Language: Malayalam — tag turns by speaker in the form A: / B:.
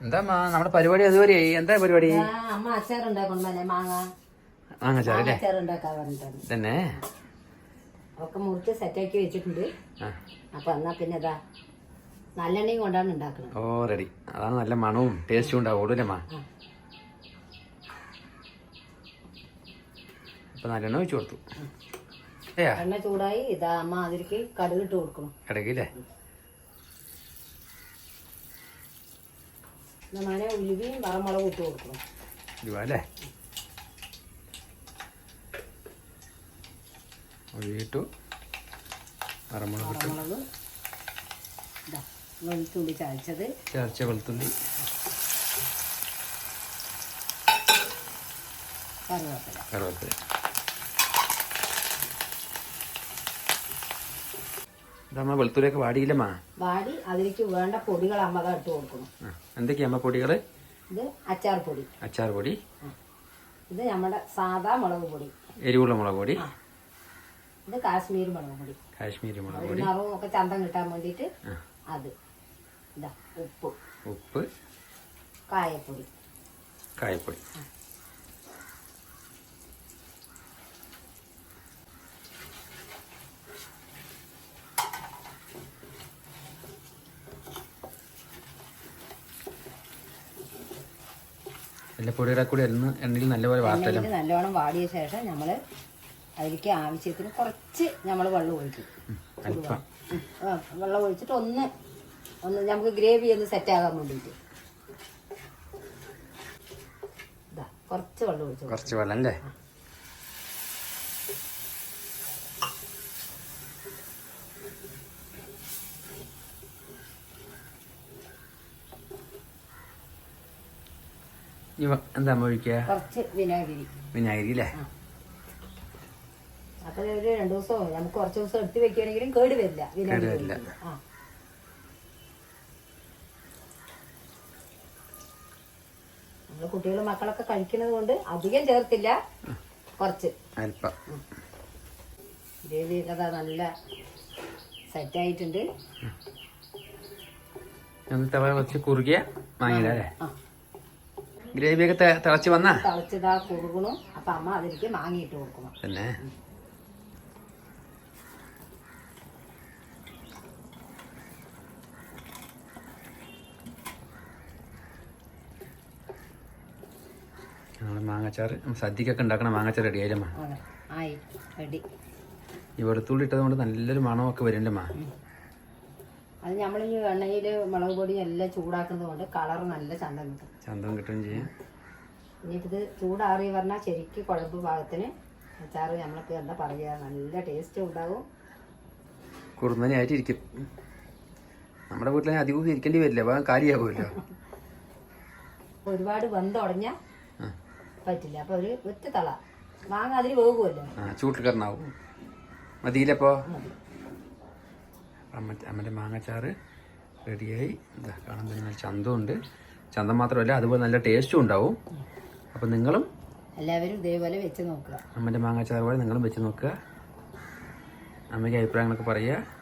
A: എന്താ നമ്മുടെ പരിപാടി അതുവരെ എന്താ പരിപാടി?
B: അമ്മ മാങ്ങ. അച്ചാർ പറഞ്ഞിട്ടാണ്.
A: തന്നെ?
B: ഒക്കെ മുറിച്ച് സെറ്റാക്കി വെച്ചിട്ടുണ്ട്. അപ്പൊ എന്നാ പിന്നെ ഇതാ നല്ലെണ്ണയും കൊണ്ടാണ് ഉണ്ടാക്കുന്നത്
A: ഓ റെഡി അതാണ് നല്ല മണവും ടേസ്റ്റും ഉണ്ടാവും മാ.
B: ആ.
A: അപ്പൊ നല്ലെണ്ണ ഒഴിച്ചു കൊടുത്തു.
B: എണ്ണ ചൂടായി ഇതാ അമ്മ അതിലേക്ക് കടുകിട്ട് കൊടുക്കണം.
A: കിടക്കില്ലേ
B: അങ്ങനെ ഉലുവിയും വറമുളകും ഇട്ട് കൊടുക്കണം.
A: ഇതുവല്ലേ ഉലുവിട്ടു വറമുളക് ഇട്ടു.
B: വറമുളക് ഇതാ വെളുത്തുള്ളി ചതച്ചത്.
A: ചേർച്ച വെളുത്തുള്ളി.
B: കറിവേപ്പില.
A: കറുവേപ്പില. ഇതമ്മ വെളുത്തുള്ളിയൊക്കെ വാടിയില്ലമ്മാ.
B: വാടി അതിലേക്ക് വേണ്ട പൊടികൾ അമ്മ ഇട്ട് കൊടുക്കണം.
A: എന്തൊക്കെയാ അമ്മ പൊടികൾ
B: ഇത് അച്ചാർ പൊടി.
A: അച്ചാർ പൊടി.
B: ഇത് നമ്മുടെ സാധാ മുളക് പൊടി.
A: എരിവുള്ള മുളക് പൊടി.
B: ഇത് കാശ്മീർ മുളക് പൊടി.
A: കാശ്മീരി മുളക് പൊടി.
B: നിറവും ഒക്കെ ചന്തം കിട്ടാൻ
A: വേണ്ടിട്ട്
B: അത്. ഇതാ ഉപ്പ്.
A: ഉപ്പ്.
B: കായപ്പൊടി.
A: കായപ്പൊടി. എല്ലാ പൊടികളെ കൂടി എണ്ണ എണ്ണയിൽ നല്ലപോലെ
B: എണ്ണയിൽ നല്ലോണം വാടിയ ശേഷം നമ്മൾ അതിലേക്ക് ആവശ്യത്തിന് കുറച്ച് നമ്മൾ വെള്ളം ഒഴിക്കും. വെള്ളം ഒഴിച്ചിട്ട് ഒന്ന് ഒന്ന് നമുക്ക് ഗ്രേവി ഒന്ന് സെറ്റ് ആകാൻ വേണ്ടിയിട്ട്. കുറച്ച് വെള്ളം ഒഴിച്ചു
A: കുറച്ച് വെള്ളം അല്ലേ? എന്താ ഒഴിക്കുക
B: കുറച്ച് വിനാഗിരി.
A: വിനാഗിരി അല്ലേ?
B: അപ്പൊ ഒരു രണ്ടു ദിവസം നമുക്ക് കുറച്ച് ദിവസം എടുത്ത് വെക്കുകയാണെങ്കിലും കേട് വരില്ല. വിനാഗിരി. ആ. നമ്മൾ കുട്ടികളും മക്കളൊക്കെ കഴിക്കുന്നത് കൊണ്ട് അധികം ചേർത്തില്ല. കുറച്ച്.
A: അല്പം
B: ഗ്രേവി കഥ നല്ല സെറ്റായിട്ടുണ്ട്
A: അവ കുറച്ച് കുറുകിയ വാങ്ങിയില്ല അല്ലേ ഒക്കെ തിളച്ച് വന്നാ?
B: തിളച്ചതാ കുറുകണം. അപ്പൊ അമ്മ അതിലേക്ക് മാങ്ങിയിട്ട് കൊടുക്കണം.
A: പിന്നെ? മാങ്ങച്ചാറ് സദ്യക്കൊക്കെ ഉണ്ടാക്കണ മാങ്ങച്ചാറ് റെഡി ആയില്ലമ്മ
B: അങ്ങനെ ആയി റെഡി
A: ഈ വെളുത്തുള്ളി ഇട്ടത് കൊണ്ട് നല്ലൊരു മണമൊക്കെ വരുന്നുണ്ടമ്മ
B: അത് നമ്മൾ ഈ എണ്ണയിൽ മുളക് പൊടി എല്ലാം ചൂടാക്കുന്നത് കൊണ്ട് കളർ നല്ല ചന്തം കിട്ടും.
A: ചന്തം കിട്ടും ചെയ്യാം.
B: ഇനിയിപ്പോൾ ഇത് ചൂടാറി പറഞ്ഞാൽ ശരിക്ക് കുഴമ്പ് ഭാഗത്തിന് അച്ചാറ് നമ്മൾക്ക് എന്താ പറയുക നല്ല ടേസ്റ്റ് ഉണ്ടാവും.
A: കുറുന്നനായിട്ടിരിക്കും നമ്മുടെ വീട്ടിൽ അധികം ഇരിക്കേണ്ടി വരില്ല അപ്പം കാര്യമാകുമല്ലോ
B: ഒരുപാട് വെന്തുടഞ്ഞാൽ
A: ആ.
B: പറ്റില്ല അപ്പോൾ ഒരു ഒറ്റ തള. മാങ്ങ അതിൽ
A: പോകുമല്ലോ. കിടന്നാവും മതിയില്ലപ്പോ?
B: മതി.
A: അമ്മ അമ്മന്റെ മാങ്ങച്ചാറ് റെഡിയായി. എന്താ കാണുമ്പോൾ നല്ല ചന്തമുണ്ട്. ചന്തം മാത്രമല്ല അതുപോലെ നല്ല ടേസ്റ്റും ഉണ്ടാവും. അപ്പം നിങ്ങളും
B: എല്ലാവരും ഇതേപോലെ വെച്ച് നോക്കുക.
A: അമ്മന്റെ മാങ്ങാച്ചാറ് പോലെ നിങ്ങളും വെച്ച് നോക്കുക. അമ്മയ്ക്ക് അഭിപ്രായങ്ങളൊക്കെ പറയുക.